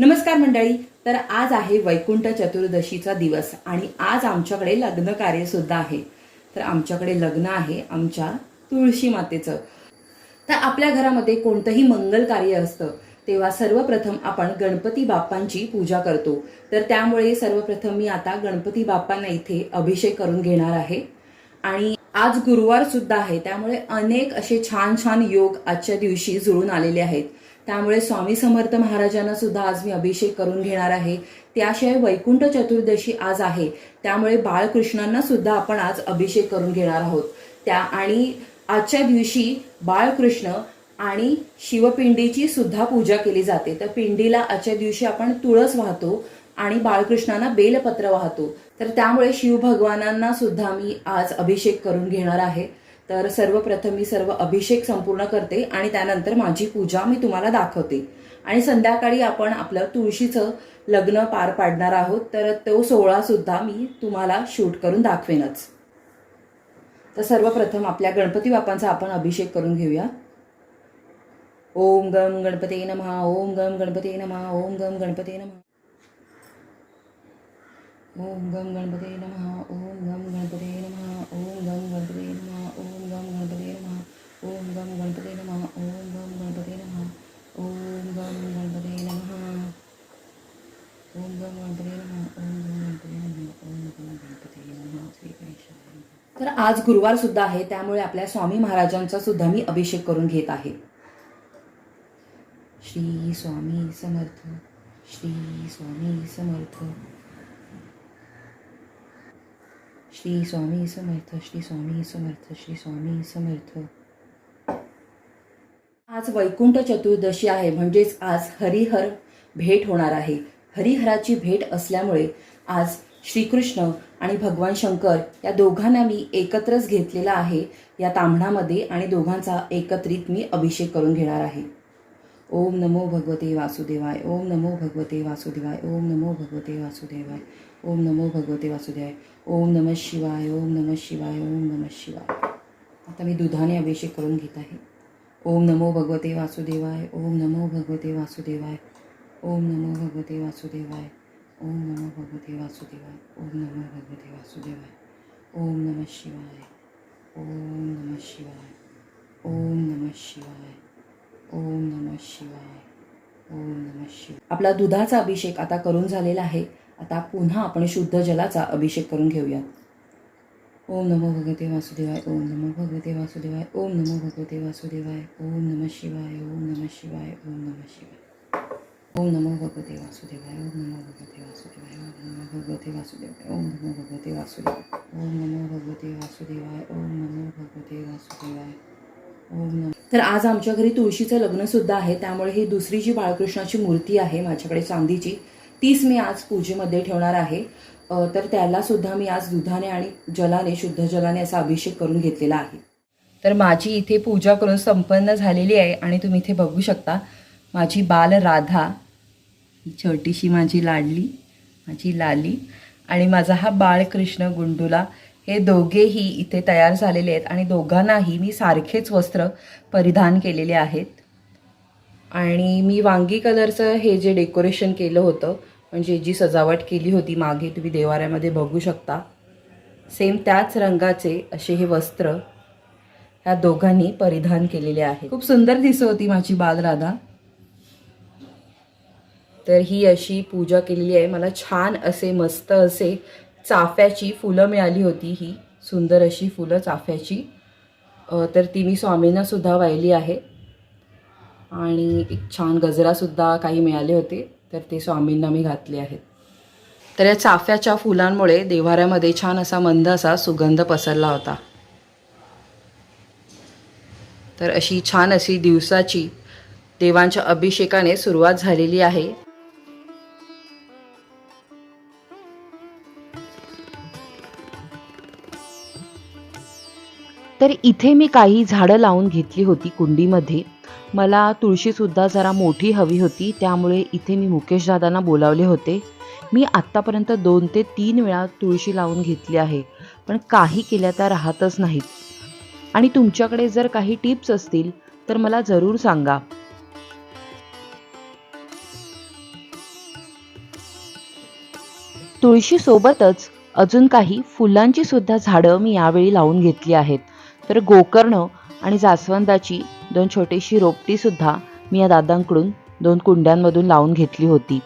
नमस्कार मंडळी. तर आज आहे वैकुंठ चतुर्दशीचा दिवस आणि आज आमच्याकडे लग्न कार्य सुद्धा आहे. तर आमच्याकडे लग्न आहे आमच्या तुळशी मातेचं. तर आपल्या घरामध्ये कोणतंही मंगल कार्य असतं तेव्हा सर्वप्रथम आपण गणपती बाप्पांची पूजा करतो. तर त्यामुळे सर्वप्रथम मी आता गणपती बाप्पांना इथे अभिषेक करून घेणार आहे. आणि आज गुरुवार सुद्धा आहे त्यामुळे अनेक असे छान छान योग आजच्या दिवशी जुळून आलेले आहेत. त्यामुळे स्वामी समर्थ महाराजांना सुद्धा आज मी अभिषेक करून घेणार आहे. त्याशिवाय वैकुंठ चतुर्दशी आज आहे. त्यामुळे बाळकृष्णांना सुद्धा आपण आज अभिषेक करून घेणार आहोत. त्या आणि आजच्या दिवशी बाळकृष्ण आणि शिवपिंडीची सुद्धा पूजा केली जाते. तर पिंडीला आजच्या दिवशी आपण तुळस वाहतो आणि बाळकृष्णांना बेलपत्र वाहतो. तर त्यामुळे शिवभगवानांना सुद्धा मी आज अभिषेक करून घेणार आहे. तर सर्वप्रथम मी सर्व अभिषेक संपूर्ण करते आणि त्यानंतर माझी पूजा मी तुम्हाला दाखवते. आणि संध्याकाळी आपण आपलं तुळशीचं लग्न पार पाडणार आहोत तर तो सोहळासुद्धा मी तुम्हाला शूट करून दाखवेनच. तर सर्वप्रथम आपल्या गणपती बाप्पांचा आपण अभिषेक करून घेऊया. ओम गम गणपते नमहा ओम गम गणपते नमहा ओम गम गणपते नमः. ओम गम गणपते नमः ओम गम गणपते नमः ओम गम गणपते नमः ओम गम गणपते नमः ओम गम गणपते नमः ओम गम गणपते नमः ओम गम गणपते नमः ओम गम गणपते नमः ओम गम गणपते नमः ओम गम गणपते नमः श्री गणेशाय तर आज गुरुवार सुद्धा आहे त्यामुळे आपल्या स्वामी महाराजांचा सुद्धा मी अभिषेक करून घेत आहे श्री स्वामी समर्थ श्री स्वामी समर्थ श्री स्वामी समर्थ श्री स्वामी समर्थ श्री स्वामी समर्थ आज वैकुंठ चतुर्दशी आहे म्हणजेच आज हरिहर भेट होणार आहे. हरिहराची भेट असल्यामुळे आज श्रीकृष्ण आणि भगवान शंकर या दोघांना मी एकत्रच घेतलेला आहे. या तांबणामध्ये आणि दोघांचा एकत्रित मी अभिषेक करून घेणार आहे. ओम नमो भगवते वासुदेवाय ओम नमो भगवते वासुदेवाय ओम नमो भगवते वासुदेवाय ओम नमो भगवते वासुदेवाय. ओम नमः शिवाय ओम नमः शिवाय ओम नमः शिवाय. आता मी दुधाने अभिषेक करून घेत आहे. ओम नमो भगवते वासुदेवाय ओम नमो भगवते वासुदेवाय ओम नमो भगवते वासुदेवाय ओम नमो भगवते वासुदेवाय ओम नमो भगवते वासुदेवाय ओम नमः शिवाय ओम नमः शिवाय ओम नमः शिवाय ओम नमः शिवाय ओम नमः शिवाय. आपला दुधाचा अभिषेक आता करून झालेला आहे. आता पुन्हा आपण शुद्ध जलाचा अभिषेक करून घेऊयात. ओम नमो भगवते वासुदेवाय ओम नमो भगवते वासुदेवाय ओम नमो भगवते वासुदेवाय ओम नमः शिवाय ओम नमः शिवाय ओम नमः शिवाय. ओम नमो भगवते वासुदेवाय ओम नमो भगवते वासुदेवाय ओम नमो भगवते वासुदेवाय ओम नमो भगवते वासुदेवाय ओम नमो भगवते वासुदेवाय ओम नमो भगवते वासुदेवाय ओम नमो. तर आज आमच्या घरी तुळशीचं लग्न सुद्धा आहे त्यामुळे ही दुसरी जी बाळकृष्णाची मूर्ती आहे माझ्याकडे चांदीची तीच मी आज पूजेमध्ये ठेवणार आहे. तर त्यालासुद्धा मी आज दुधाने आणि जलाने शुद्ध जलाने असा अभिषेक करून घेतलेला आहे. तर माझी इथे पूजा करून संपन्न झालेली आहे आणि तुम्ही इथे बघू शकता माझी बाल राधा ही छोटीशी माझी लाडली माझी लाली आणि माझा हा बाळकृष्ण गुंडुला. हे दोघेही इथे तयार झालेले आहेत आणि दोघांनाही मी सारखेच वस्त्र परिधान केलेले आहेत. आणि मी वांगी कलरचं हे जे डेकोरेशन केलं होतं म्हणजे जी सजावट केली होती मागे तुम्ही देवाऱ्यामध्ये बघू शकता. सेम त्याच रंगाचे असे हे वस्त्र ह्या दोघांनी परिधान केलेले आहे खूप सुंदर दिसत होती माझी बालराधा. तर ही अशी पूजा केलेली आहे. मला छान असे मस्त असे चाफ्याची फुलं मिळाली होती ही. सुंदर अशी फुलं चाफ्याची. तर ती मी स्वामींनासुद्धा वाहिली आहे. आणि एक छान गजरासुद्धा काही मिळाले होते. तर ते स्वामींना मी घातले आहेत. तर या चाफ्याच्या फुलांमुळे देवाऱ्यामध्ये छान असा मंद असा सुगंध पसरला होता. तर अशी छान अशी दिवसाची देवांच्या अभिषेकाने सुरुवात झालेली आहे. तर इथे मी काही झाडं लावून घेतली होती कुंडीमध्ये. मला तुळशीसुद्धा जरा मोठी हवी होती त्यामुळे इथे मी मुकेश दादांना बोलावले होते. मी आत्तापर्यंत दोन ते तीन वेळा तुळशी लावून घेतली आहे पण काही केल्या त्या राहतच नाहीत. आणि तुमच्याकडे जर काही टिप्स असतील तर मला जरूर सांगा. तुळशीसोबतच अजून काही फुलांची सुद्धा झाडं मी यावेळी लावून घेतली आहेत. तर गोकर्ण आणि जास्वंदाची दोन छोटीशी रोपटी सुद्धा मी या दादांकडून दोन कुंड्यांमधून लावून घेतली होती.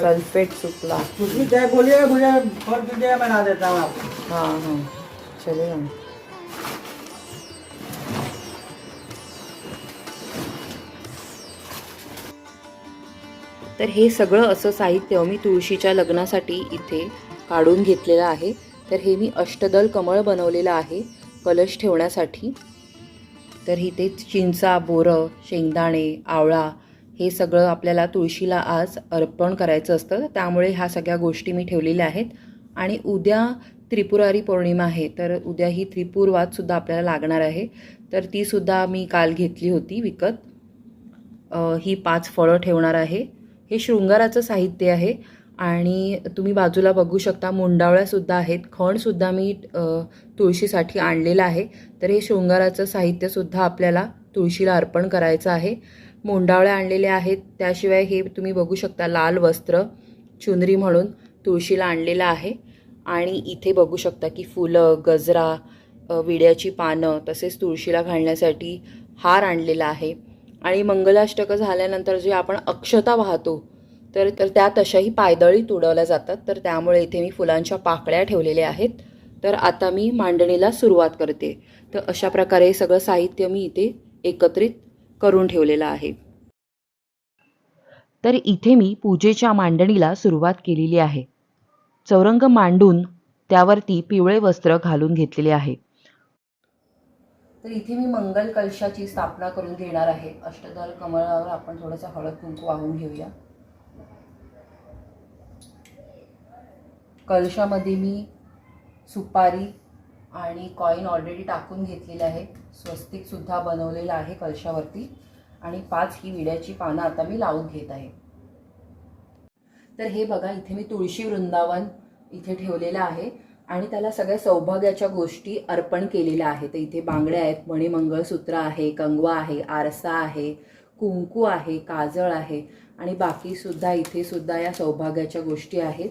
सल्फेट सुकला. बोलिएगा मुझे कीजिएगा मैं बना देता हूँ आपको। हाँ हाँ चलेगा तर हे सगळं असं साहित्य मी तुळशीच्या लग्नासाठी इथे काढून घेतलेलं आहे. तर हे मी अष्टदल कमळ बनवलेलं आहे कलश ठेवण्यासाठी. तर इथे चिंचा बोरं शेंगदाणे आवळा हे सगळं आपल्याला तुळशीला आज अर्पण करायचं असतं. त्यामुळे ह्या सगळ्या गोष्टी मी ठेवलेल्या आहेत. आणि उद्या त्रिपुरारी पौर्णिमा आहे तर उद्या ही त्रिपुरवादसुद्धा आपल्याला लागणार आहे. तर तीसुद्धा मी काल घेतली होती विकत. ही पाच फळं ठेवणार आहे. हे शृंगाराचं साहित्य आहे. आणि तुम्ही बाजूला बघू शकता मुंडावळ्यासुद्धा आहेत. खणसुद्धा मी तुळशीसाठी आणलेलं आहे. तर हे शृंगाराचं साहित्यसुद्धा आपल्याला तुळशीला अर्पण करायचं आहे. मुंडावळ्या आणलेल्या आहेत. त्याशिवाय हे तुम्ही बघू शकता लाल वस्त्र चुनरी म्हणून तुळशीला आणलेलं आहे. आणि इथे बघू शकता की फुलं गजरा विड्याची पानं तसेच तुळशीला घालण्यासाठी हार आणलेला आहे. आणि मंगलाष्टकं झाल्यानंतर जे आपण अक्षता वाहतो तर तर त्या तशाही पायदळी तुडवल्या जातात. तर त्यामुळे इथे मी फुलांच्या पाकळ्या ठेवलेल्या आहेत. तर आता मी मांडणीला सुरुवात करते. तर अशा प्रकारे सगळं साहित्य मी इथे एकत्रित करून ठेवलेलं आहे. तर इथे मी पूजेच्या मांडणीला सुरुवात केलेली आहे. चौरंग मांडून त्यावरती पिवळे वस्त्र घालून घेतलेले आहे. तर इथे मी मंगल कलशाची स्थापना करून घेणार आहे. अष्टदल कमळावर आपण थोडंसं हळद कुंकू वाहून घेऊया. कलशामध्ये मी सुपारी आणि कॉईन ऑलरेडी टाकून घेतलेले आहे स्वस्तिकसुद्धा बनवलेलं आहे कलशावरती. आणि पाच ही विड्याची पानं आता मी लावून घेत आहे. तर हे बघा इथे मी तुळशी वृंदावन इथे ठेवलेलं आहे. आणि त्याला सगळ्या सौभाग्याच्या गोष्टी अर्पण केलेल्या आहेत. तर इथे बांगड्या आहेत मणिमंगळसूत्र आहे कंगवा आहे आरसा आहे कुंकू आहे काजळ आहे आणि बाकीसुद्धा इथे सुद्धा या सौभाग्याच्या गोष्टी आहेत.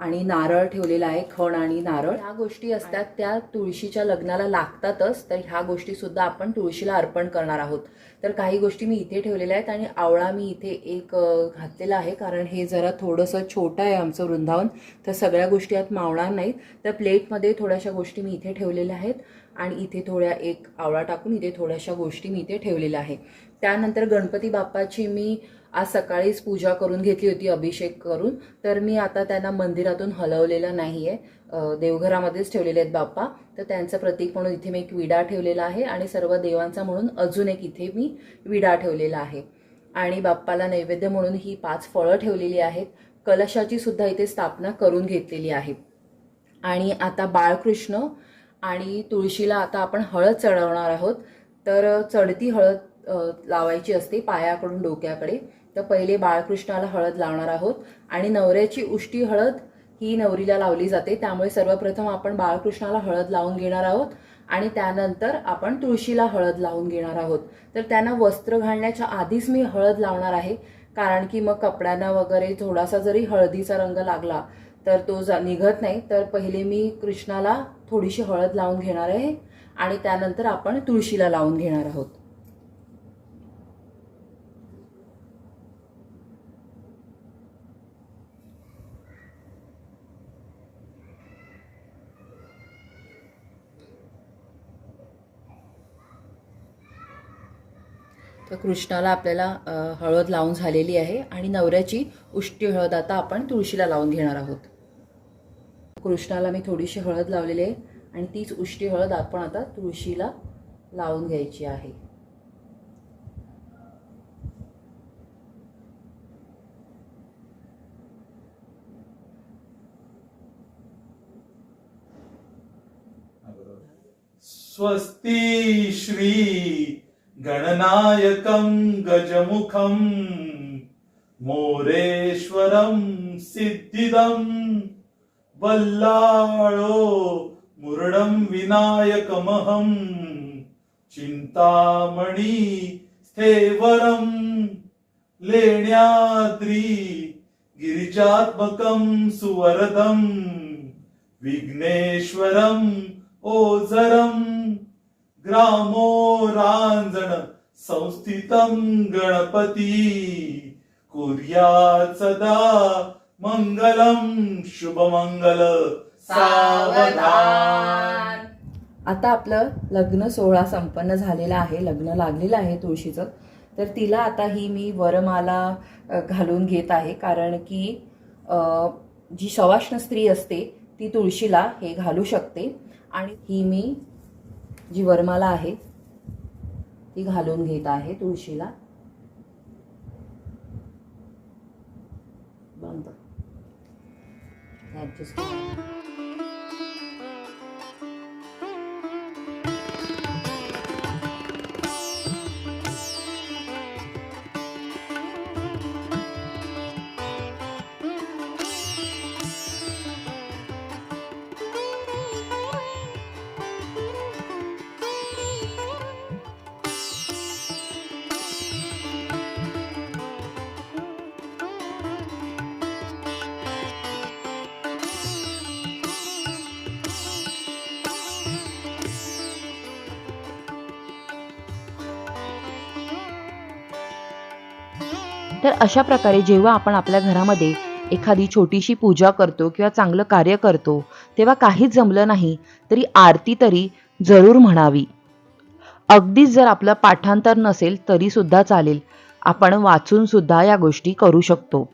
आणि नारळ ठेवलेला आहे खण आणि नारळ. ह्या गोष्टी असतात त्या तुळशीच्या लग्नाला लागतातच तर ह्या गोष्टी सुद्धा आपण तुळशीला अर्पण करणार आहोत. तर काही गोष्टी मी इथे ठेवलेल्या आहेत आणि आवळा मी इथे एक घातलेला आहे कारण हे जरा थोडंसं छोटं आहे आमचं वृंदावन तर सगळ्या गोष्टी आत मावणार नाहीत. तर प्लेटमध्ये थोड्याशा गोष्टी मी इथे ठेवलेल्या आहेत आणि इथे थोड्या एक आवळा टाकून इथे थोड्याशा गोष्टी मी इथे ठेवलेल्या आहे. त्यानंतर गणपती बाप्पाची मी आज सकाळीच पूजा करून घेतली होती अभिषेक करून. तर मी आता त्यांना मंदिरातून हलवलेलं नाही आहे देवघरामध्येच ठेवलेले आहेत बाप्पा. तर त्यांचं प्रतीक म्हणून इथे मी एक विडा ठेवलेला आहे आणि सर्व देवांचा म्हणून अजून एक इथे मी विडा ठेवलेला आहे. आणि बाप्पाला नैवेद्य म्हणून ही पाच फळं ठेवलेली आहेत. कलशाची सुद्धा इथे स्थापना करून घेतलेली आहे. आणि आता बाळकृष्ण आणि तुळशीला आता आपण हळद चढवणार आहोत. तर चढती हळद लावायची असते पायाकडून डोक्याकडे. तर पहिले बाळकृष्णाला हळद लावणार आहोत आणि नवऱ्याची उष्टी हळद ही नवरीला लावली जाते. त्यामुळे सर्वप्रथम आपण बाळकृष्णाला हळद लावून घेणार आहोत आणि त्यानंतर आपण तुळशीला हळद लावून घेणार आहोत. तर त्यांना वस्त्र घालण्याच्या आधीच मी हळद लावणार आहे. कारण की मग कपड्यांना वगैरे थोडासा जरी हळदीचा रंग लागला तर तो जा निघत नाही. तर पहिले मी कृष्णाला थोडीशी हळद लावून घेणार आहे आणि त्यानंतर आपण तुळशीला लावून घेणार आहोत. तर कृष्णाला आपल्याला हळद लावून झालेली आहे आणि नवऱ्याची उष्टी हळद आता आपण तुळशीला लावून घेणार आहोत. कृष्णाला मी थोडीशी हळद लावलेली आहे आणि तीच उष्टी हळद आपण आता तुळशीला लावून घ्यायची आहे. स्वस्ती श्री गणनायकं गजमुखं मोरेश्वरं सिद्धिदं वल्लाळो मुरडं विनायकमहं चिन्तामणि स्थेवरं लेण्याद्रि गिरिजात्मकं सुवरदं विघ्नेश्वरम् ओझरम् ग्रामो रांजण संस्थितम गणपती. कुर्या सदा मंगलम शुभमंगल सावधान. आता आपलं लग्न सोहळा संपन्न झालेला आहे लग्न लागलेलं आहे तुळशीचं. तर तिला आता ही मी वरमाला घालून घेत आहे कारण की जी सवाष्ण स्त्री असते ती तुळशीला हे घालू शकते. आणि ही मी जी वरमाला आहे ती घालून घेत आहे तुळशीला. बंद तर अशा प्रकारे जेव्हा आपण आपल्या घरामध्ये एखादी छोटीशी पूजा करतो किंवा चांगलं कार्य करतो तेव्हा काहीच जमलं नाही तरी आरती तरी जरूर म्हणावी. अगदीच जर आपलं पाठांतर नसेल तरी सुद्धा चालेल. आपण वाचून सुद्धा या गोष्टी करू शकतो.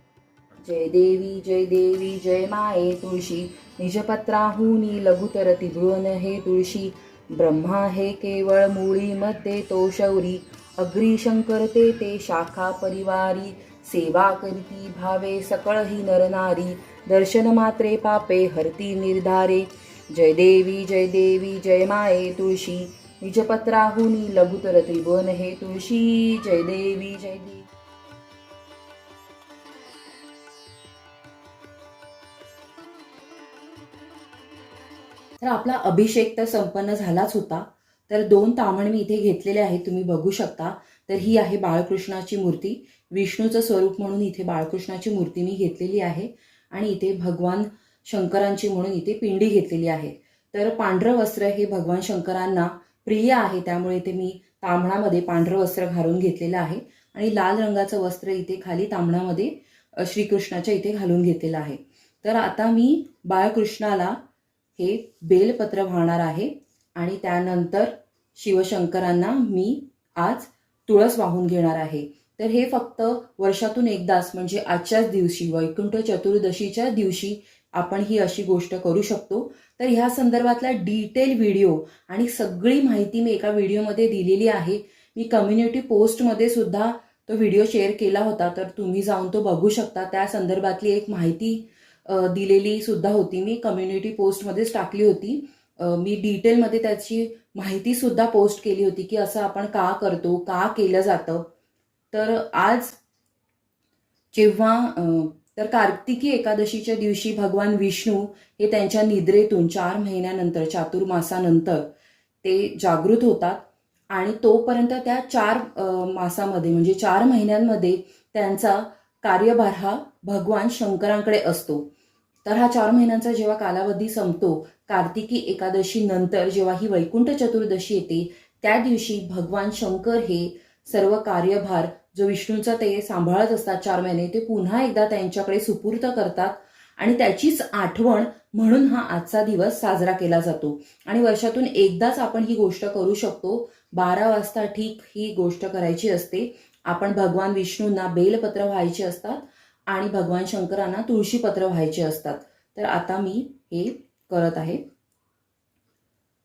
जय देवी जय देवी जय माये तुळशी. निजपत्राहुनी लघुतर तिबृन हे तुळशी. ब्रह्मा हे केवळ मुळी मध्ये तो शौरी. अग्निशंकर ते ते शाखा परिवारी सेवा करीती भावे सकळ ही नरनारी दर्शन मात्रे पापे हरती निर्धारे। जय देवी जय देवी जय माये तुळशी निजपत्राहुनी लघुतर त्रिभुवन हे तुळशी। जय देवी जय देवी। तर आपला अभिषेक तर संपन्न झालाच होता. तर दोन तामण मी इथे घेतलेले आहेत तुम्ही बघू शकता. तर ही आहे बाळकृष्णाची मूर्ती. विष्णूचं स्वरूप म्हणून इथे बाळकृष्णाची मूर्ती मी घेतलेली आहे. आणि इथे भगवान शंकरांची म्हणून इथे पिंडी घेतलेली आहे. तर पांढरं वस्त्र हे भगवान शंकरांना प्रिय आहे त्यामुळे इथे मी तांबणामध्ये पांढरं वस्त्र घालून घेतलेलं आहे. आणि लाल रंगाचं वस्त्र इथे खाली तांबणामध्ये श्रीकृष्णाच्या इथे घालून घेतलेलं आहे. तर आता मी बाळकृष्णाला हे बेलपत्र वाहणार आहे. आणि त्यानंतर शिवशंकरांना मी आज तुळस वाहून घेणार आहे. तर हे फक्त वर्षातून एकदाच म्हणजे आजच्याच दिवशी वैकुंठ चतुर्दशीच्या दिवशी आपण ही अशी गोष्ट करू शकतो. तर ह्या संदर्भातला डिटेल व्हिडिओ आणि सगळी माहिती मी एका व्हिडिओमध्ये दिलेली आहे. मी कम्युनिटी पोस्टमध्ये सुद्धा तो व्हिडिओ शेअर केला होता. तर तुम्ही जाऊन तो बघू शकता. त्या संदर्भातली एक माहिती दिलेली सुद्धा होती. मी कम्युनिटी पोस्टमध्येच टाकली होती. मी डिटेलमध्ये त्याची माहिती सुद्धा पोस्ट केली होती की असं आपण का करतो का केलं जातं. तर आज जेव्हा तर कार्तिकी एकादशीच्या दिवशी भगवान विष्णू हे त्यांच्या निद्रेतून चार महिन्यानंतर चातुर्मासानंतर ते जागृत होतात आणि तोपर्यंत त्या चार मासामध्ये म्हणजे चार महिन्यांमध्ये त्यांचा कार्यभार हा भगवान शंकरांकडे असतो. तर हा चार महिन्यांचा जेव्हा कालावधी संपतो कार्तिकी एकादशी नंतर जेव्हा ही वैकुंठ चतुर्दशी येते त्या दिवशी भगवान शंकर हे सर्व कार्यभार जो विष्णूचा ते सांभाळत असतात चार महिने ते पुन्हा एकदा त्यांच्याकडे सुपूर्त करतात आणि त्याचीच आठवण म्हणून हा आजचा दिवस साजरा केला जातो. आणि वर्षातून एकदाच आपण ही गोष्ट करू शकतो. बारा वाजता ठीक ही गोष्ट करायची असते. आपण भगवान विष्णूंना बेलपत्र व्हायचे असतात. आणि भगवान शंकरांना तुळशीपत्र व्हायचे असतात. तर आता मी हे करत आहे.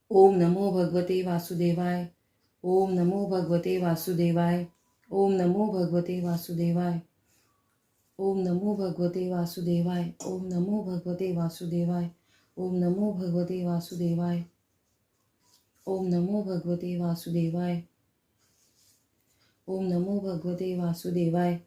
ओम नमो भगवते वासुदेवाय. ओम नमो भगवते वासुदेवाय. ओम नमो भगवते वासुदेवाय. ओम नमो भगवते वासुदेवाय. ओम नमो भगवते वासुदेवाय. ओम नमो भगवते वासुदेवाय. ओम नमो भगवते वासुदेवाय. ओम नमो भगवते वासुदेवाय.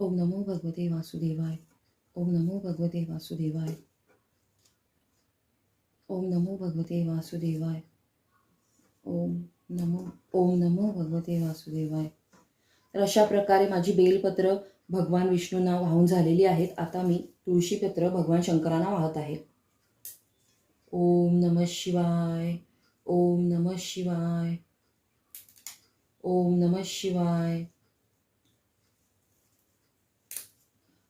ओम नमो भगवते वासुदेवाय। ओम नमो भगवते वासुदेवाय। ओम नमो भगवते वासुदेवाय। ओम नमो ओम नमो भगवते वासुदेवाय। तर अशा प्रकारे माझी बेलपत्र भगवान विष्णूंना वाहून झालेली आहेत. आता मी तुळशीपत्र भगवान शंकरांना वाहत आहे. ओम नम शिवाय ओम नम शिवाय ओम नम शिवाय।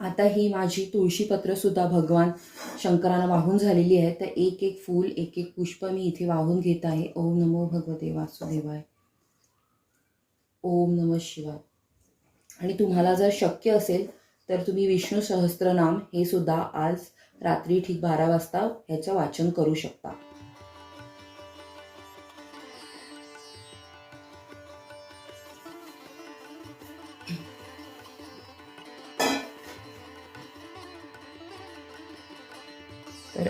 आता ही माझी तुळशीपत्र सुद्धा भगवान शंकरांना वाहून झालेली आहे. तर एक एक फूल एक एक पुष्प मी इथे वाहून घेत आहे. ओम नमो भगवते वासुदेवाय. ओम नम शिवाय. आणि तुम्हाला जर शक्य असेल तर तुम्ही विष्णू सहस्त्रनाम हे सुद्धा आज रात्री ठीक बारा वाजता ह्याचं वाचन करू शकता.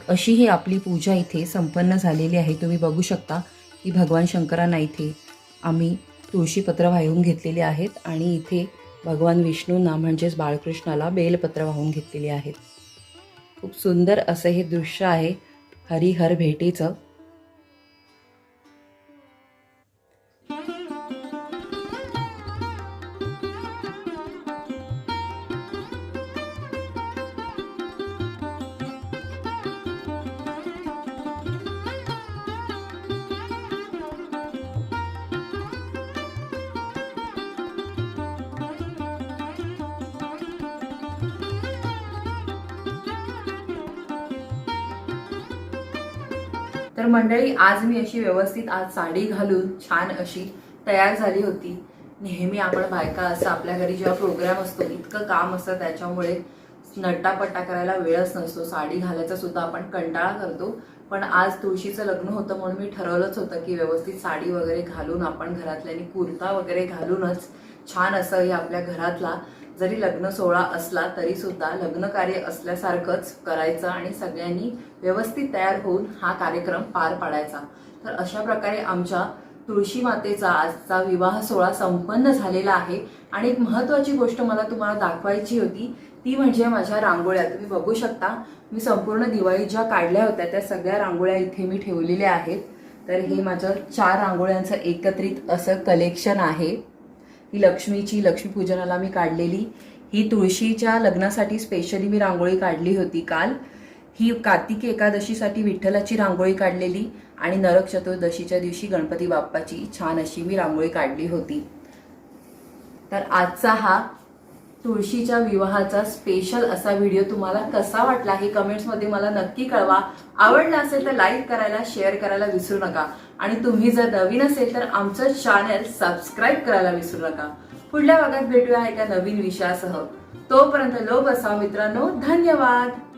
अशी ही आपली पूजा इथे संपन्न झालेली आहे. तुम्ही बघू शकता की भगवान शंकरांना इथे आम्ही तुळशीपत्र वाहून घेतलेले आहेत आणि इथे भगवान विष्णूंना म्हणजेच बाळकृष्णाला बेलपत्र वाहून घेतलेले आहेत. खूप सुंदर असं हे दृश्य आहे. हरिहर भेटीचं. तर मंडळी आज मी अशी व्यवस्थित आज साडी घालून छान अशी तयार झाली होती. नेहमी आपण बायका असं आपल्या घरी जेव्हा प्रोग्राम असतो इतकं काम असतं त्याच्यामुळे नट्टापट्टा करायला वेळच नसतो. साडी घालायचा सुद्धा आपण कंटाळा करतो. पण आज तुळशीचं लग्न होतं म्हणून मी ठरवलंच होतं की व्यवस्थित साडी वगैरे घालून आपण घरातल्यानी कुर्ता वगैरे घालूनच छान असं हे आपल्या घरातला जरी लग्न सोहळा असला तरी सुद्धा लग्न कार्य असल्यासारखंच करायचं आणि सगळ्यांनी व्यवस्थित तयार होऊन हा कार्यक्रम पार पाडायचा. तर अशा प्रकारे आमच्या तुळशी मातेचा आजचा विवाह सोहळा संपन्न झालेला आहे. आणि एक महत्वाची गोष्ट मला तुम्हाला दाखवायची होती ती म्हणजे माझ्या रांगोळ्या. तुम्ही बघू शकता मी संपूर्ण दिवाळी ज्या काढल्या होत्या त्या सगळ्या रांगोळ्या इथे मी ठेवलेल्या आहेत. तर हे माझं चार रांगोळ्यांचं एकत्रित असं कलेक्शन आहे. ही लक्ष्मीची लक्ष्मीपूजनाला मी काढलेली. ही तुळशीच्या लग्नासाठी स्पेशली मी रांगोळी काढली होती काल. ही कार्तिक एकादशीसाठी विठ्ठलाची रांगोळी काढलेली आणि नरक चतुर्दशीच्या दिवशी गणपती बाप्पाची छान अशी मी रांगोळी काढली होती. तर आजचा हा तुळशीच्या विवाहाचा स्पेशल असा व्हिडिओ तुम्हाला कसा वाटला हे कमेंट्समध्ये मला नक्की कळवा. आवडला असेल तर लाईक करायला शेअर करायला विसरू नका. आणि तुम्ही जर नवीन असेल तर आमचं चॅनल सबस्क्राईब करायला विसरू नका. पुढल्या भागात भेटूया एका नवीन विषयासह. तोपर्यंत लोक असा मित्रांनो. धन्यवाद.